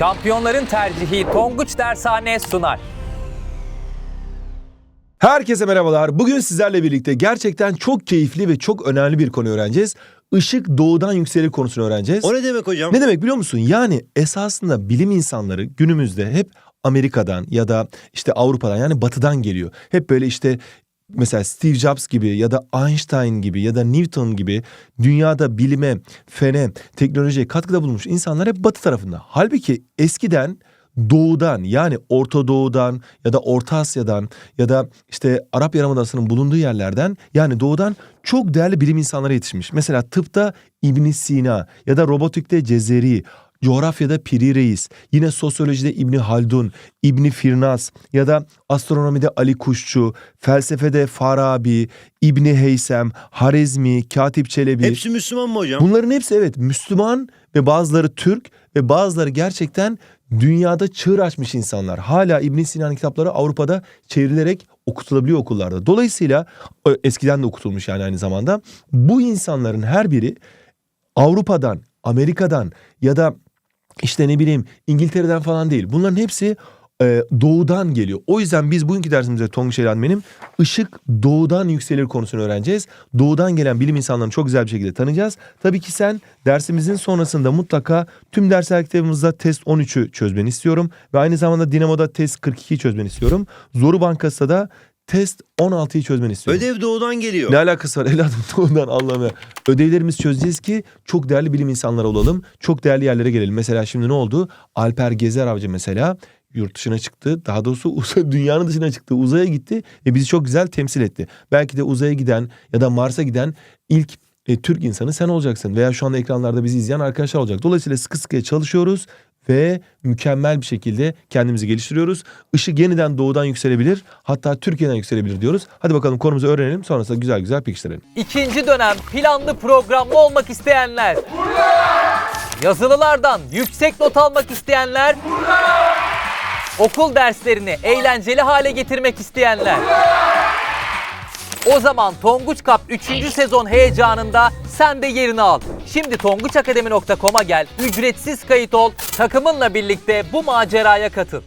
Şampiyonların tercihi Tonguç Dershane sunar. Herkese merhabalar. Bugün sizlerle birlikte gerçekten çok keyifli ve çok önemli bir konu öğreneceğiz. Işık doğudan yükselir konusunu öğreneceğiz. O ne demek hocam? Ne demek biliyor musun? Yani esasında bilim insanları günümüzde hep Amerika'dan ya da işte Avrupa'dan yani batıdan geliyor. Hep böyle işte mesela Steve Jobs gibi ya da Einstein gibi ya da Newton gibi dünyada bilime, fene, teknolojiye katkıda bulunmuş insanlar hep batı tarafında. Halbuki eskiden doğudan yani Orta Doğu'dan ya da Orta Asya'dan ya da işte Arap Yarımadası'nın bulunduğu yerlerden yani doğudan çok değerli bilim insanları yetişmiş. Mesela tıpta İbn Sina ya da robotikte Cezeri, coğrafyada Piri Reis, yine sosyolojide İbni Haldun, İbni Firnas ya da astronomide Ali Kuşçu, felsefede Farabi, İbni Heysem, Harezmi, Katip Çelebi. Hepsi Müslüman mı hocam? Bunların hepsi evet Müslüman ve bazıları Türk ve bazıları gerçekten dünyada çığır açmış insanlar. Hala İbn Sina'nın kitapları Avrupa'da çevrilerek okutulabiliyor okullarda. Dolayısıyla e, eskiden de okutulmuş yani aynı zamanda. Bu insanların her biri Avrupa'dan, Amerika'dan ya da işte ne bileyim İngiltere'den falan değil. Bunların hepsi e, doğudan geliyor. O yüzden biz bugünkü dersimizde Tonguç Elen benim ışık doğudan yükselir konusunu öğreneceğiz. Doğudan gelen bilim insanlarını çok güzel bir şekilde tanıyacağız. Tabii ki sen dersimizin sonrasında mutlaka tüm dersler kitabımızda test 13'ü çözmeni istiyorum. Ve aynı zamanda Dinamo'da test 42'yi çözmeni istiyorum. Zoru Bankası'da da test 16'yı çözmeni istiyorum. Ödev doğudan geliyor. Ne alakası var evladım doğudan Allah'ım ya. Ödevlerimizi çözeceğiz ki çok değerli bilim insanları olalım. Çok değerli yerlere gelelim. Mesela şimdi ne oldu? Alper Gezer Avcı mesela yurt dışına çıktı. Daha doğrusu dünyanın dışına çıktı. Uzaya gitti ve bizi çok güzel temsil etti. Belki de uzaya giden ya da Mars'a giden ilk e, Türk insanı sen olacaksın. Veya şu anda ekranlarda bizi izleyen arkadaşlar olacak. Dolayısıyla sıkı sıkıya çalışıyoruz ve mükemmel bir şekilde kendimizi geliştiriyoruz. Işık yeniden doğudan yükselebilir. Hatta Türkiye'den yükselebilir diyoruz. Hadi bakalım konumuzu öğrenelim. Sonrasında güzel güzel pekiştirelim. İkinci dönem planlı programlı olmak isteyenler. Yazılılardan yüksek not almak isteyenler. Okul derslerini eğlenceli hale getirmek isteyenler. O zaman Tonguç Cup 3. sezon heyecanında sen de yerini al. Şimdi tonguçakademi.com'a gel, ücretsiz kayıt ol, takımınla birlikte bu maceraya katıl.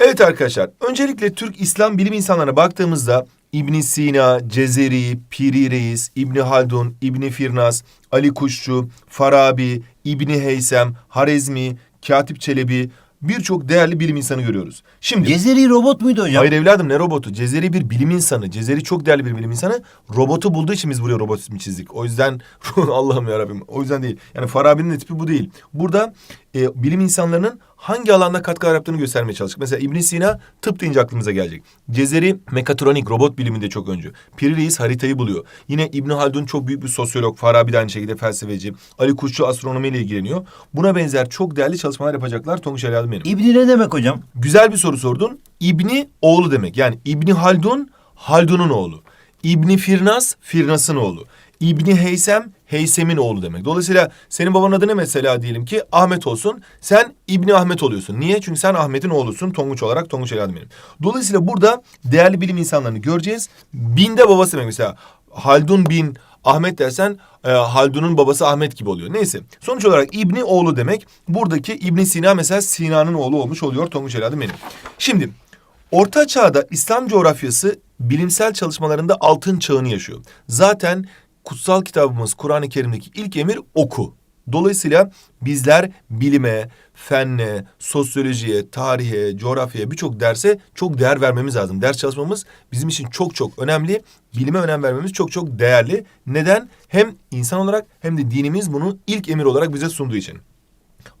Evet arkadaşlar, öncelikle Türk İslam bilim insanlarına baktığımızda İbn Sina, Cezeri, Piri Reis, İbni Haldun, İbni Firnas, Ali Kuşçu, Farabi, İbni Heysem, Harezmi, Katip Çelebi birçok değerli bilim insanı görüyoruz. Şimdi Gezeri robot muydu hocam? Hayır evladım ne robotu? Cezeri bir bilim insanı. Cezeri çok değerli bir bilim insanı. Robotu bulduğu için biz buraya robot ismi çizdik. O yüzden Allah'ım ya Rabbim. O yüzden değil. Yani Farabi'nin tipi bu değil. Burada e, bilim insanlarının hangi alanda katkılar yaptığını göstermeye çalıştık. Mesela İbn Sina tıp deyince aklımıza gelecek. Cezeri mekatronik robot biliminde çok öncü. Piri Reis haritayı buluyor. Yine İbn Haldun çok büyük bir sosyolog. Farabi de aynı şekilde felsefeci. Ali Kuşçu astronomiyle ilgileniyor. Buna benzer çok değerli çalışmalar yapacaklar. Tonguç Ali benim. İbni ne demek hocam? Güzel bir soru sordun. İbni oğlu demek. Yani İbni Haldun, Haldun'un oğlu. İbni Firnas, Firnas'ın oğlu. İbni Heysem, Heysem'in oğlu demek. Dolayısıyla senin babanın adı ne mesela diyelim ki Ahmet olsun. Sen İbni Ahmet oluyorsun. Niye? Çünkü sen Ahmet'in oğlusun Tonguç olarak. Tonguç Eladım benim. Dolayısıyla burada değerli bilim insanlarını göreceğiz. Binde babası demek mesela. Haldun bin Ahmet dersen e, Haldun'un babası Ahmet gibi oluyor. Neyse. Sonuç olarak İbni oğlu demek. Buradaki İbni Sina mesela Sina'nın oğlu olmuş oluyor Tonguç Eladım benim. Şimdi Orta Çağ'da İslam coğrafyası bilimsel çalışmalarında altın çağını yaşıyor. Zaten kutsal kitabımız Kur'an-ı Kerim'deki ilk emir oku. Dolayısıyla bizler bilime, fenne, sosyolojiye, tarihe, coğrafyaya birçok derse çok değer vermemiz lazım. Ders çalışmamız bizim için çok çok önemli. Bilime önem vermemiz çok çok değerli. Neden? Hem insan olarak hem de dinimiz bunu ilk emir olarak bize sunduğu için.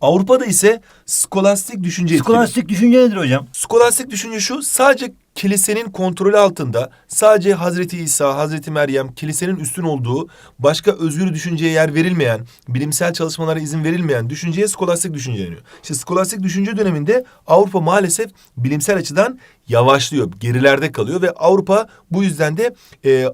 Avrupa'da ise skolastik düşünce etkili. Skolastik düşünce nedir hocam? Skolastik düşünce şu, sadece kilisenin kontrolü altında, sadece Hazreti İsa, Hazreti Meryem, kilisenin üstün olduğu, başka özgür düşünceye yer verilmeyen, bilimsel çalışmalara izin verilmeyen düşünceye skolastik düşünce deniyor. İşte skolastik düşünce döneminde Avrupa maalesef bilimsel açıdan yavaşlıyor, gerilerde kalıyor ve Avrupa bu yüzden de e,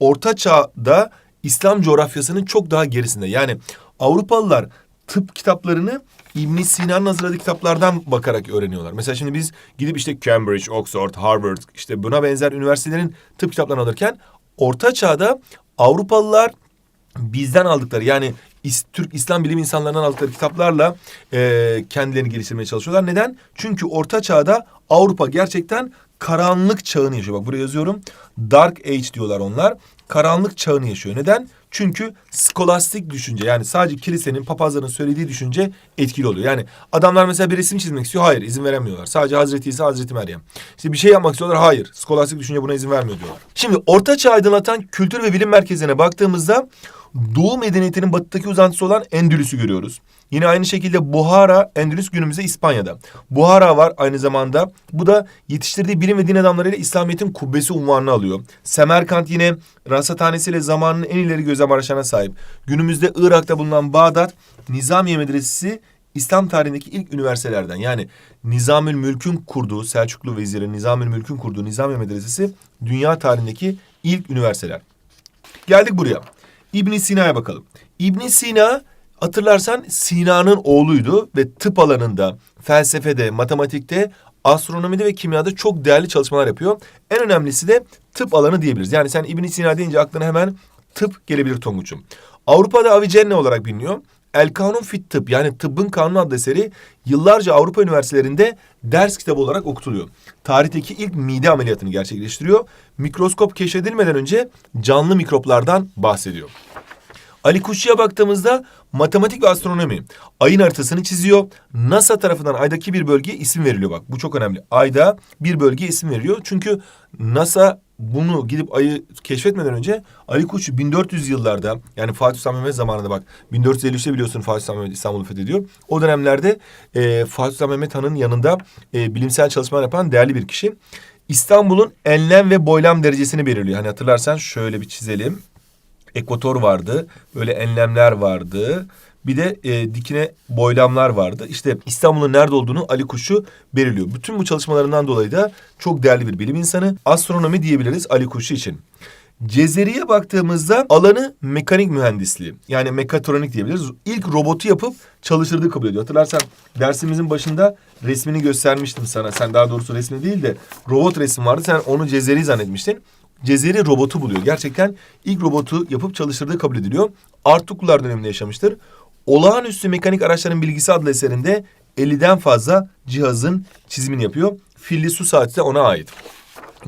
Orta Çağ'da İslam coğrafyasının çok daha gerisinde. Yani Avrupalılar tıp kitaplarını İbn Sina'nın hazırladığı kitaplardan bakarak öğreniyorlar. Mesela şimdi biz gidip işte Cambridge, Oxford, Harvard işte buna benzer üniversitelerin tıp kitaplarını alırken Orta Çağ'da Avrupalılar bizden aldıkları yani Türk İslam bilim insanlarından aldıkları kitaplarla e, kendilerini geliştirmeye çalışıyorlar. Neden? Çünkü Orta Çağ'da Avrupa gerçekten karanlık çağını yaşıyor. Bak buraya yazıyorum. Dark Age diyorlar onlar. Karanlık çağını yaşıyor. Neden? Çünkü skolastik düşünce yani sadece kilisenin, papazların söylediği düşünce etkili oluyor. Yani adamlar mesela bir resim çizmek istiyor. Hayır izin veremiyorlar. Sadece Hazreti İsa, Hazreti Meryem. İşte bir şey yapmak istiyorlar. Hayır. Skolastik düşünce buna izin vermiyor diyorlar. Şimdi Orta Çağ aydınlatan kültür ve bilim merkezlerine baktığımızda Doğu medeniyetinin batıdaki uzantısı olan Endülüs'ü görüyoruz. Yine aynı şekilde Buhara, Endülüs günümüzde İspanya'da. Buhara var aynı zamanda. Bu da yetiştirdiği bilim ve din adamlarıyla İslamiyet'in kubbesi unvanını alıyor. Semerkant yine rasathanesiyle zamanın en ileri gözlem araçlarına sahip. Günümüzde Irak'ta bulunan Bağdat Nizamiye Medresesi İslam tarihindeki ilk üniversitelerden. Yani Nizamül Mülk'ün kurduğu, Selçuklu veziri Nizamül Mülk'ün kurduğu Nizamiye Medresesi dünya tarihindeki ilk üniversiteler. Geldik buraya. İbn Sina'ya bakalım. İbn Sina hatırlarsan Sina'nın oğluydu ve tıp alanında, felsefede, matematikte, astronomide ve kimyada çok değerli çalışmalar yapıyor. En önemlisi de tıp alanı diyebiliriz. Yani sen İbn Sina deyince aklına hemen tıp gelebilir Tonguç'um. Avrupa'da Avicenna olarak biliniyor. El Kanun Fit Tıp yani Tıbbın Kanunu adlı eseri yıllarca Avrupa üniversitelerinde ders kitabı olarak okutuluyor. Tarihteki ilk mide ameliyatını gerçekleştiriyor. Mikroskop keşfedilmeden önce canlı mikroplardan bahsediyor. Ali Kuşçu'ya baktığımızda matematik ve astronomi. Ayın haritasını çiziyor. NASA tarafından aydaki bir bölgeye isim veriliyor bak. Bu çok önemli. Ayda bir bölgeye isim veriliyor. Çünkü NASA bunu gidip ayı keşfetmeden önce Ali Kuşçu 1400 yıllarda yani Fatih Sultan Mehmet zamanında bak 1453'te biliyorsun Fatih Sultan Mehmet İstanbul'u fethediyor. O dönemlerde e, Fatih Sultan Mehmet Han'ın yanında e, bilimsel çalışmalar yapan değerli bir kişi. İstanbul'un enlem ve boylam derecesini belirliyor. Hani hatırlarsan şöyle bir çizelim ekvator vardı. Böyle enlemler vardı. Bir de e, dikine boylamlar vardı. İşte İstanbul'un nerede olduğunu Ali Kuşçu belirliyor. Bütün bu çalışmalarından dolayı da çok değerli bir bilim insanı. Astronomi diyebiliriz Ali Kuşçu için. Cezeri'ye baktığımızda alanı mekanik mühendisliği. Yani mekatronik diyebiliriz. İlk robotu yapıp çalıştırdığı kabul ediyor. Hatırlarsan dersimizin başında resmini göstermiştim sana. Sen daha doğrusu resmi değil de robot resmi vardı. Sen onu Cezeri zannetmiştin. Cezeri robotu buluyor. Gerçekten ilk robotu yapıp çalıştırdığı kabul ediliyor. Artuklular döneminde yaşamıştır. Olağanüstü Mekanik Araçların Bilgisi adlı eserinde 50'den fazla cihazın çizimini yapıyor. Filli su saati de ona ait.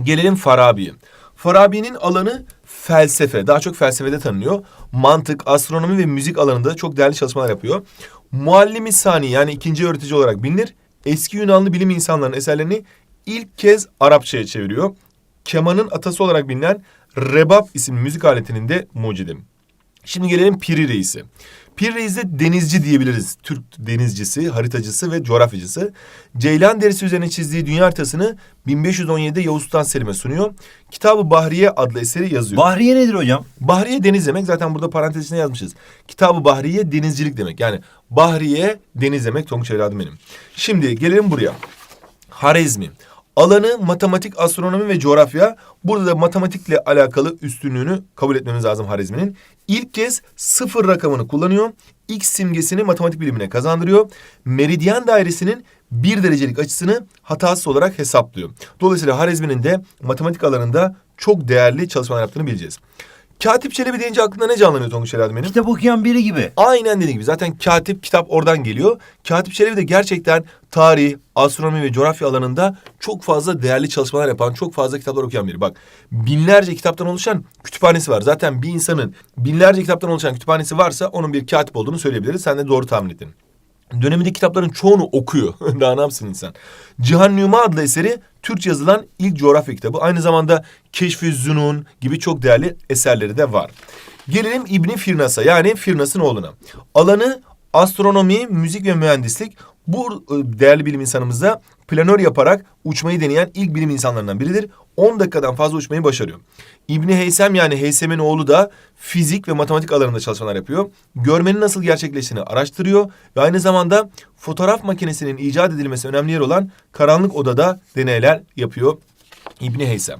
Gelelim Farabi'ye. Farabi'nin alanı felsefe. Daha çok felsefede tanınıyor. Mantık, astronomi ve müzik alanında çok değerli çalışmalar yapıyor. Muallimi Sani yani ikinci öğretici olarak bilinir. Eski Yunanlı bilim insanlarının eserlerini ilk kez Arapçaya çeviriyor. Kemanın atası olarak bilinen rebap isimli müzik aletinin de mucidim. Şimdi gelelim Piri Reis'e. Piri Reis de denizci diyebiliriz. Türk denizcisi, haritacısı ve coğrafyacısı. Ceylan derisi üzerine çizdiği dünya haritasını 1517'de Yavuz Sultan Selim'e sunuyor. Kitabı Bahriye adlı eseri yazıyor. Bahriye nedir hocam? Bahriye deniz demek. Zaten burada parantez içine yazmışız. Kitabı Bahriye denizcilik demek. Yani Bahriye deniz demek. Tonguç evladım benim. Şimdi gelelim buraya. Harezmi. Alanı matematik, astronomi ve coğrafya. Burada da matematikle alakalı üstünlüğünü kabul etmemiz lazım Harezmi'nin. İlk kez sıfır rakamını kullanıyor. X simgesini matematik bilimine kazandırıyor. Meridyen dairesinin bir derecelik açısını hatasız olarak hesaplıyor. Dolayısıyla Harezmi'nin de matematik alanında çok değerli çalışmalar yaptığını bileceğiz. Katip Çelebi deyince aklına ne canlanıyor Tonguç Evladım benim? Kitap okuyan biri gibi. Aynen dediğim gibi zaten katip kitap oradan geliyor. Katip Çelebi de gerçekten tarih, astronomi ve coğrafya alanında çok fazla değerli çalışmalar yapan, çok fazla kitaplar okuyan biri. Bak binlerce kitaptan oluşan kütüphanesi var. Zaten bir insanın binlerce kitaptan oluşan kütüphanesi varsa onun bir katip olduğunu söyleyebiliriz. Sen de doğru tahmin ettin. Dönemindeki kitapların çoğunu okuyor. Daha ne yapsın insan? Cihan Nüma adlı eseri Türkçe yazılan ilk coğrafya kitabı. Aynı zamanda Keşf-i Zünun gibi çok değerli eserleri de var. Gelelim İbni Firnas'a yani Firnas'ın oğluna. Alanı astronomi, müzik ve mühendislik. Bu e, değerli bilim insanımız da planör yaparak uçmayı deneyen ilk bilim insanlarından biridir. 10 dakikadan fazla uçmayı başarıyor. İbni Heysem yani Heysem'in oğlu da fizik ve matematik alanında çalışmalar yapıyor. Görmenin nasıl gerçekleştiğini araştırıyor ve aynı zamanda fotoğraf makinesinin icat edilmesi önemli yer olan karanlık odada deneyler yapıyor İbni Heysem.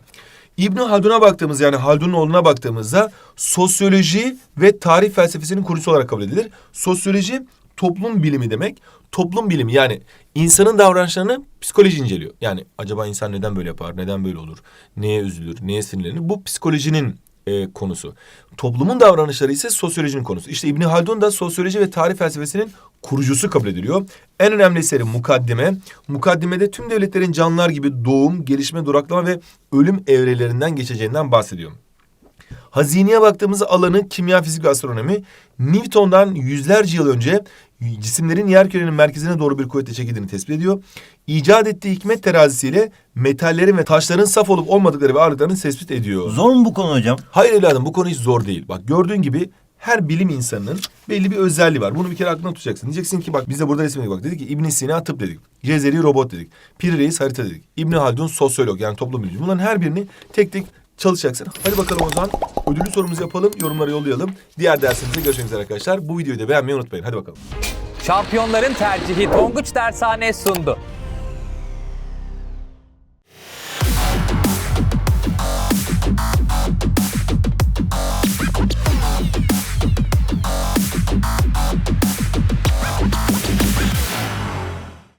İbni Haldun'a baktığımız yani Haldun'un oğluna baktığımızda sosyoloji ve tarih felsefesinin kurucusu olarak kabul edilir. Sosyoloji toplum bilimi demek. Toplum bilimi yani insanın davranışlarını psikoloji inceliyor. Yani acaba insan neden böyle yapar, neden böyle olur, neye üzülür, neye sinirlenir? Bu psikolojinin e, konusu. Toplumun davranışları ise sosyolojinin konusu. İşte İbni Haldun da sosyoloji ve tarih felsefesinin kurucusu kabul ediliyor. En önemli eseri Mukaddime. Mukaddimede tüm devletlerin canlılar gibi doğum, gelişme, duraklama ve ölüm evrelerinden geçeceğinden bahsediyor. Hazineye baktığımızda alanı kimya, fizik ve astronomi. Newton'dan yüzlerce yıl önce cisimlerin yer kürenin merkezine doğru bir kuvvetle çekildiğini tespit ediyor. İcat ettiği hikmet terazisiyle metallerin ve taşların saf olup olmadıkları ve ağırlıklarını tespit ediyor. Zor mu bu konu hocam? Hayır evladım bu konu hiç zor değil. Bak gördüğün gibi her bilim insanının belli bir özelliği var. Bunu bir kere aklına tutacaksın. Diyeceksin ki bak biz de burada resmedik bak. Dedik ki İbn Sina tıp dedik. Cezeri robot dedik. Pir Reis harita dedik. İbn Haldun sosyolog yani toplum bilimci. Bunların her birini tek tek çalışacaksın. Hadi bakalım o zaman ödüllü sorumuzu yapalım. Yorumlara yollayalım. Diğer dersimizde görüşmek üzere arkadaşlar. Bu videoyu da beğenmeyi unutmayın. Hadi bakalım. Şampiyonların tercihi Tonguç Dershane sundu.